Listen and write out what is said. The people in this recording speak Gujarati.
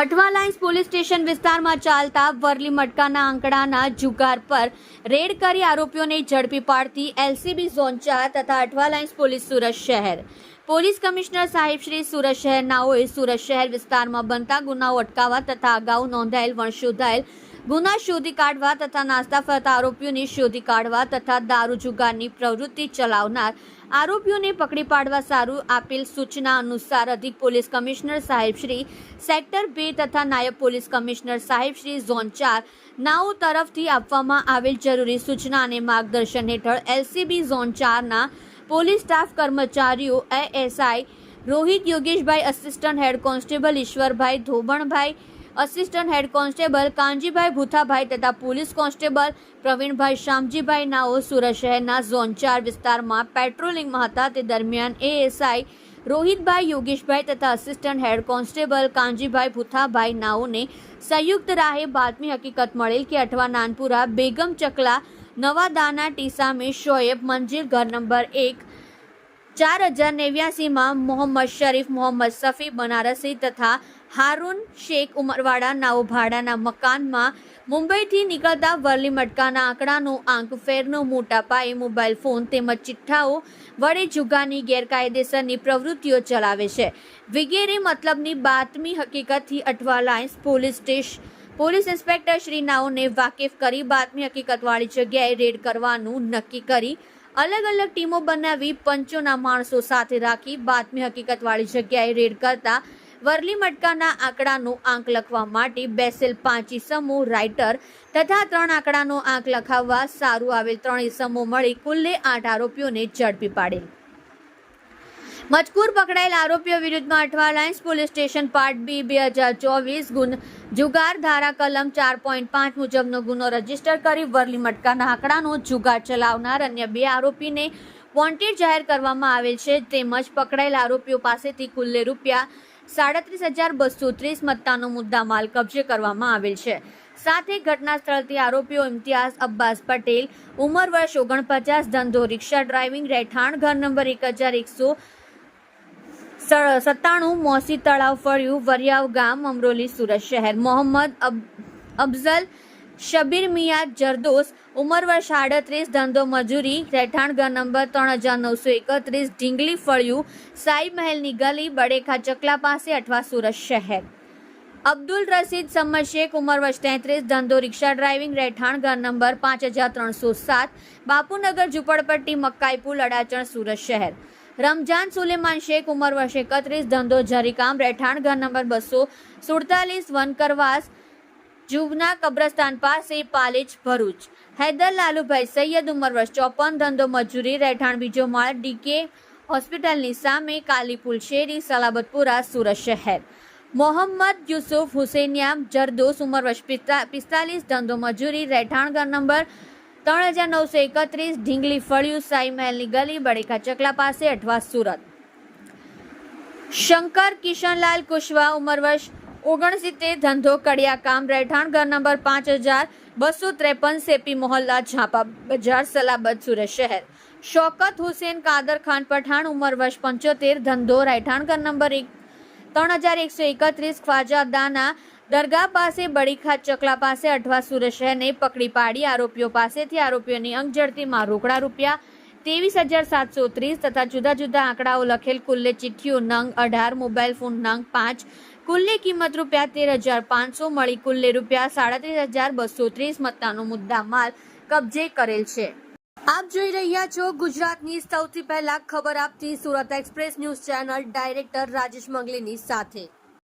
અઠવા લાઇન્સ પોલીસ સ્ટેશન વિસ્તારમાં ચાલતા વરલી મટકાના આંકડાના જુગાર પર રેડ કરી આરોપીઓને ઝડપી પાડતી એલસીબી ઝોન ચાર તથા અઠવા લાઇન્સ પોલીસ સુરત શહેર. પોલીસ કમિશનર સાહેબ શ્રી સુરત શહેરનાઓએ સુરત શહેર વિસ્તારમાં બનતા ગુનાઓ અટકાવવા તથા અગાઉ નોંધાયેલ વણશોધાયેલ ગુના શોધી કાઢવા તથા નાસ્તા ફરતા આરોપીઓને શોધી કાઢવા તથા દારૂ જુગારની પ્રવૃત્તિ ચલાવનાર આરોપીઓને પકડી પાડવા સારું આપેલ સૂચના અનુસાર અધિક પોલીસ કમિશનર સાહેબ શ્રી સેક્ટર બે તથા નાયબ પોલીસ કમિશનર સાહેબ શ્રી ઝોન ચાર નાઓ તરફથી આપવામાં આવેલ જરૂરી સૂચના અને માર્ગદર્શન હેઠળ એલસીબી ઝોન ચારના પોલીસ સ્ટાફ કર્મચારીઓ ASI Rohit Yogeshbhai assistant head constable Ishwarbhai Dhobanbhai assistant head constable Kanjibhai Bhuthabhai તથા પોલીસ કોન્સ્ટેબલ પ્રવીણભાઈ શામજીભાઈ નાઓ સુરત શહેરના ઝોન ચાર વિસ્તારમાં પેટ્રોલિંગમાં હતા તે દરમિયાન એએસઆઈ રોહિતભાઈ યોગેશભાઈ તથા assistant head constable Kanjibhai Bhuthabhai નાઓને સંયુક્ત રાહે બાતમી હકીકત મળેલ કે અઠવા નાનપુરા બેગમ ચકલા નવા ટીસામી શોએબ મંજિલ ઘર નંબર એક, ચાર હજાર નેવ્યાસીમાં મોહમ્મદ શરીફ, મોહમ્મદ સફી બનારસી તથા હારૂન શેખ ઉમરવાડા નાઓ ભાડાના મકાનમાં મુંબઈથી નીકળતા વરલી મટકાના આંકડાનો આંક ફેરનો મોટા પાયે મોબાઈલ ફોન તેમજ ચિઠ્ઠાઓ વડે જુગાની ગેરકાયદેસરની પ્રવૃત્તિઓ ચલાવે છે. વગેરે મતલબની બાતમી હકીકતથી Athwa lines police station police inspector Shri નાઓને વાકેફ કરી બાતમી હકીકતવાળી જગ્યાએ રેડ કરવાનું નક્કી કરી અલગ અલગ ટીમો બનાવી પંચોના માણસો સાથે રાખી બાતમી હકીકતવાળી જગ્યાએ રેડ કરતા વરલી મટકાના આંકડાનો આંક લખવા માટે બેસેલ પાંચ ઇસમો રાઇટર તથા ત્રણ આંકડાનો આંક લખાવવા સારું આવેલ ત્રણ ઇસમો મળી કુલ્લે આઠ આરોપીઓને ઝડપી પાડેલ. મજકૂર પકડાયેલ આરોપીઓ વિરુદ્ધમાં Athwa lines police station part B, બે હજાર ચોવીસ ગુન જુગાર ધારા કલમ ચાર પોઈન્ટ પાંચ મુજબનો ગુનો રજિસ્ટર કરી વરલી મટકાના આંકડાનો જુગાર ચલાવનાર અન્ય બે આરોપીને વોન્ટેડ જાહેર કરવામાં આવેલ છે. તેમજ પકડાયેલ આરોપીઓ પાસેથી કુલ્લે રૂપિયા સાડત્રીસ હજાર બસો ત્રીસ મત્તાનો મુદ્દા માલ કબજે કરવામાં આવેલ છે. સાથે ઘટના સ્થળથી આરોપીઓ ઇમ્તિયાઝ અબ્બાસ પટેલ, ઉંમર વર્ષ ઓગણપચાસ, ધંધો, રિક્ષા ડ્રાઇવિંગ, રહેઠાણ, ઘર નંબર એક હજાર એકસો સત્તાણું મોસી તળાવ ફળ્યું વરિયાવ ગામ, અમરોલી, સુરત શહેર. મોહમ્મદ અફઝલ શબીર મિયા જરદોસ, ઉંમર વર્ષ આડત્રીસ, ધંધો મજૂરી, રહેઠાણ ઘર નંબર ત્રણ હજાર નવસો એકત્રીસ, ઢીંગલી ફળ્યું, સાઈ મહેલની ગલી, બડેખા ચકલા પાસે અઠવા સુરત શહેર. અબ્દુલ રસીદ સમર શેખ, ઉંમર વર્ષ તેત્રીસ, ધંધો રિક્ષા ડ્રાઇવિંગ, રહેઠાણ ઘર નંબર પાંચ હજાર ત્રણસો સાત, બાપુનગર ઝુંપડપટ્ટી મક્કાઈ લડાચણ, સુરત શહેર. રમજાન સુલેમાન શેખ ઉંમર વર્ષ એકત્રીસ, ધંધો જરીકામ રહેઠાણ ઘર નંબર બસો સુડતાલીસ, વનકરવાસ જુગના કબ્રસ્તાન પાસે પાલેજ ભરૂચ. હૈદર લાલુભાઈ સૈયદ ઉંમર વર્ષ ચોપન, ધંધો મજૂરી, રહેઠાણ બીજો માળ, ડીકે હોસ્પિટલની સામે કાલીપુલ શેરી, સલાબતપુરા, સુરત શહેર. મોહમ્મદ યુસુફ હુસેનિયા જરદોસ ઉંમર વર્ષ પિસ્તા- પિસ્તાલીસ, ધંધો મજૂરી, રહેઠાણ ઘર નંબર ત્રણ હજાર નવસો એકત્રીસ ઢીંગલી ફળિયું સાઈ મહેલની ગલી બડેખા ચકલા પાસે અઠવા સુરત. શંકર કિશનલાલ કુશવા ઉંમર વર્ષ ઓગણસિત્તેર, ધંધો કડિયા કામ રહેઠાણ, ઘર નંબર પાંચ હજાર બસો ત્રેપન, સેપી મોહલ્લા ઝાપા બજાર, સલાબત સુરત શહેર. શોકત હુસેન કાદર ખાન પઠાણ, ઉંમર વર્ષ પંચોતેર, ધંધો રહેઠાણ, ઘર નંબર એક. ત્રણ હજાર એકસો એકત્રીસ ખ્વાજા દાના દરગાહ પાસે બડીખા ચકલા પાસે અઠવા સુરત શહેરને પકડી પાડી આરોપીઓ પાસેથી આરોપીઓની અંક ઝડતીમાં રોકડા રૂપિયા ત્રેવીસ હજાર સાતસો ત્રીસ તથા જુદા જુદા આંકડાઓ લખેલ કુલ્લે ચિઠ્ઠીઓ નંગ અઢાર, મોબાઈલ ફોન નંગ પાંચ, કુલ્લે કિંમત રૂપિયા તેર હજાર પાંચસો મળી કુલ્લે રૂપિયા સાડત્રીસ હજાર બસો ત્રીસ મત્તાનો મુદ્દા માલ કબજે કરેલ છે. આપ જોઈ રહ્યા છો ગુજરાતની સૌથી પહેલા ખબર આપતી Surat express news channel director Rajesh મંગલીની સાથે.